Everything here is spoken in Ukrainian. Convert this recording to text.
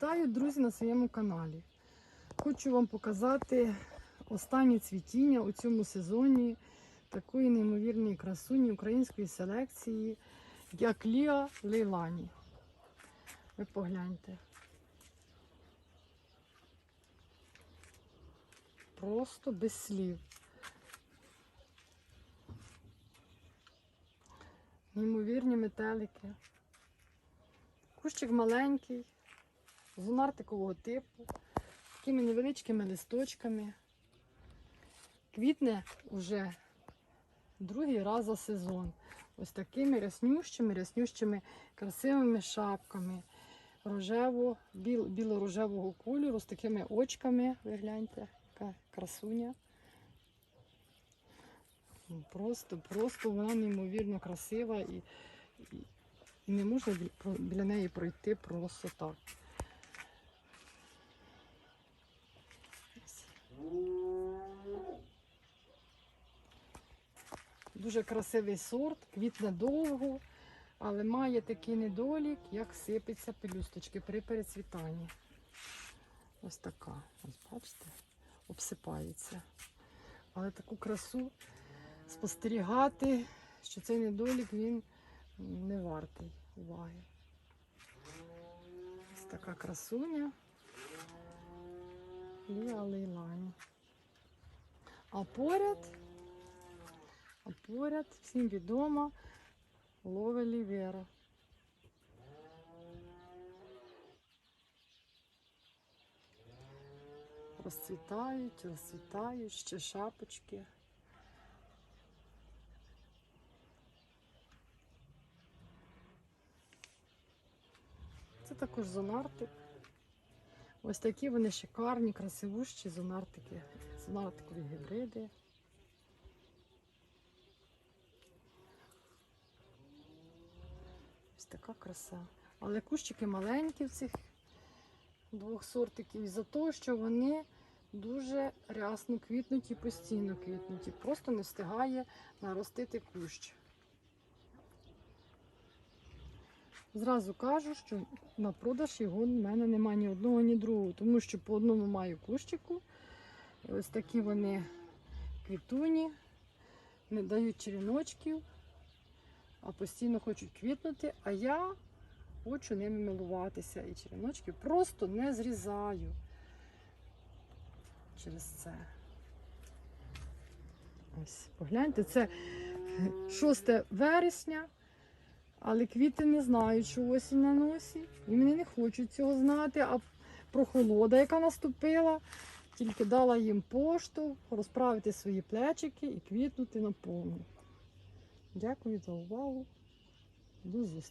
Вітаю, друзі, на своєму каналі. Хочу вам показати останнє цвітіння у цьому сезоні такої неймовірної красуні української селекції, як Ліа Лейлані. Ви погляньте. Просто без слів. Неймовірні метелики. Кущик маленький, зонартикового типу, такими невеличкими листочками. Квітне вже другий раз за сезон. Ось такими ряснющими, ряснющими, красивими шапками рожево, біл, біло-рожевого кольору з такими очками. Ви гляньте, яка красуня. Ну, Просто, просто вона неймовірно красива і, і не можна біля неї пройти просто так. Дуже красивий сорт, квітне довго, але має такий недолік, як сипеться пелюсточки при перецвітанні. Ось така. Ось бачите, обсипається. Але таку красу спостерігати, що цей недолік він не вартий уваги. Ось така красуня. Ліа Лейлані. А поряд, а поряд всім відома Лове Лівера. Розцвітають, розцвітають, ще шапочки. Це також зонартик. Ось такі вони шикарні, красивущі зонартики, зонартикові гібриди. Ось така краса. Але кущики маленькі в цих двох сортиків із-за того, що вони дуже рясно квітнуть і постійно квітнуть. І просто не встигає наростити кущ. Зразу кажу, що на продаж його в мене немає ні одного, ні другого, тому що по одному маю кущику. Ось такі вони квітуні, не дають черіночків, а постійно хочуть квітнути, а я хочу ними милуватися. І черіночки просто не зрізаю через це. Ось, погляньте, це 6 вересня. Але квіти не знають, що осінь на носі. І вони не хочуть цього знати. А прохолода, яка наступила, тільки дала їм поштовх розправити свої плечики і квітнути наповну. Дякую за увагу. До зустрічі.